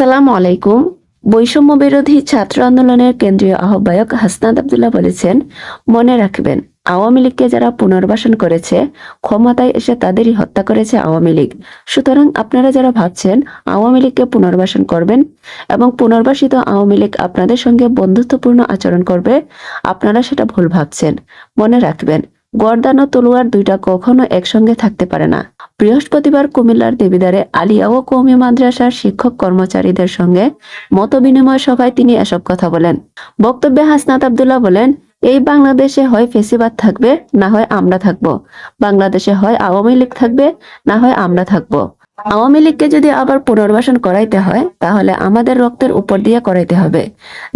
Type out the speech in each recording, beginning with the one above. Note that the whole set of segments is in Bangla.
আসসালামু আলাইকুম। বৈষম্য বিরোধী ছাত্র আন্দোলনের কেন্দ্রীয় আহ্বায়ক হাসনাদ আবদুল্লাহ বলেছেন, মনে রাখবেন, আওয়ামী লীগকে যারা পুনর্বাসন করেছে, ক্ষমতায় এসে তাদেরই হত্যা করেছে আওয়ামী লীগ। সুতরাং আপনারা যারা ভাবছেন আওয়ামী লীগকে পুনর্বাসন করবেন এবং পুনর্বাসিত আওয়ামী লীগ আপনাদের সঙ্গে বন্ধুত্বপূর্ণ আচরণ করবে, আপনারা সেটা ভুল ভাবছেন। মনে রাখবেন, গর্দান ও তলোয়ার দুইটা কখনো একসঙ্গে থাকতে পারে না। বৃহস্পতিবার কুমিল্লার দেবিদারে আলিয়া ও কৌমি মাদ্রাসার শিক্ষক কর্মচারীদের সঙ্গে মত বিনিময় সভায় তিনি এসব কথা বলেন। বক্তব্যে হাসনাত আবদুল্লাহ বলেন, এই বাংলাদেশে হয় ফেসিবাদ থাকবে, না হয় আমরা থাকব। বাংলাদেশে হয় আওয়ামী লীগ থাকবে, না হয় আমরা থাকব। আওয়ামী লীগকে যদি আবার পুনর্বাসন করাইতে হয়, তাহলে আমাদের রক্তের উপর দিয়ে করাইতে হবে।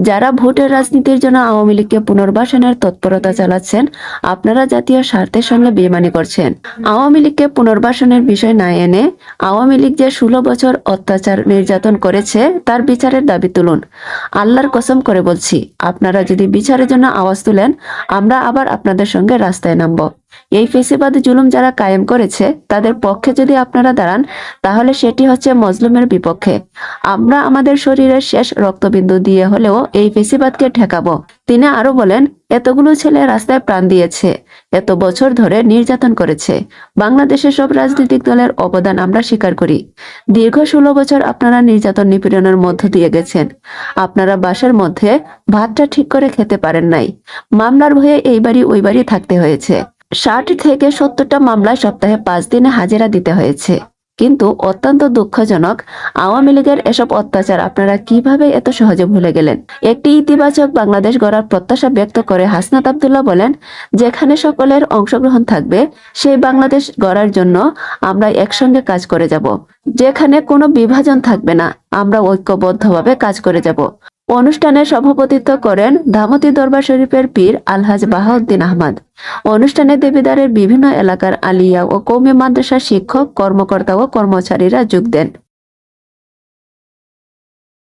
যারা ভোটের রাজনীতির জন্য আওয়ামী লীগকে পুনর্বাসনের তৎপরতা চালাচ্ছেন, আপনারা জাতীয় স্বার্থের সঙ্গে বেমানি করছেন। আওয়ামী লীগকে পুনর্বাসনের বিষয় না এনে আওয়ামী লীগ যে ষোলো বছর অত্যাচার নির্যাতন করেছে, তার বিচারের দাবি তুলুন। আল্লাহর কসম করে বলছি, আপনারা যদি বিচারের জন্য আওয়াজ তুলেন, আমরা আবার আপনাদের সঙ্গে রাস্তায় নামব। এই ফেসিবাদ জুলুম যারা কায়েম করেছে, তাদের পক্ষে যদি আপনারা দাঁড়ান, তাহলে সেটি হচ্ছে মজলুমের বিপক্ষে। আমরা আমাদের শরীরের শেষ রক্তবিন্দু দিয়ে হলেও এই ফেসিবাদকে ঠেকাবো। তিনি আরও বলেন, এতগুলো ছেলে রাস্তায় প্রাণ দিয়েছে, এত বছর ধরে নির্যাতন করেছে। বাংলাদেশের সব রাজনৈতিক দলের অবদান আমরা স্বীকার করি। দীর্ঘ ষোলো বছর আপনারা নির্যাতন নিপীড়নের মধ্য দিয়ে গেছেন। আপনারা বাসার মধ্যে ভাতটা ঠিক করে খেতে পারেন নাই। মামলার ভয়ে এই বাড়ি ওই বাড়ি থাকতে হয়েছে। ষাট থেকে সত্তরটা মামলায় সপ্তাহে পাঁচ দিনে হাজিরা দিতে হয়েছে। কিন্তু অত্যন্ত দুঃখজনক, আওয়ামী লীগের এসব অত্যাচার আপনারা কীভাবে এত সহজে ভুলে গেলেন? একটি ইতিবাচক বাংলাদেশ গড়ার প্রত্যাশা ব্যক্ত করে হাসনাত আবদুল্লাহ বলেন, যেখানে সকলের অংশগ্রহণ থাকবে, সেই বাংলাদেশ গড়ার জন্য আমরা একসঙ্গে কাজ করে যাব। যেখানে কোনো বিভাজন থাকবে না, আমরা ঐক্যবদ্ধভাবে কাজ করে যাব। অনুষ্ঠানে সভাপতিত্ব করেন ধামতি দরবার শরীফের পীর আলহাজ বাহাউদ্দিন আহমদ। অনুষ্ঠানে দেবিদারের বিভিন্ন এলাকার আলিয়া ও কৌমি মাদ্রাসার শিক্ষক, কর্মকর্তা ও কর্মচারীরা যোগ দেন।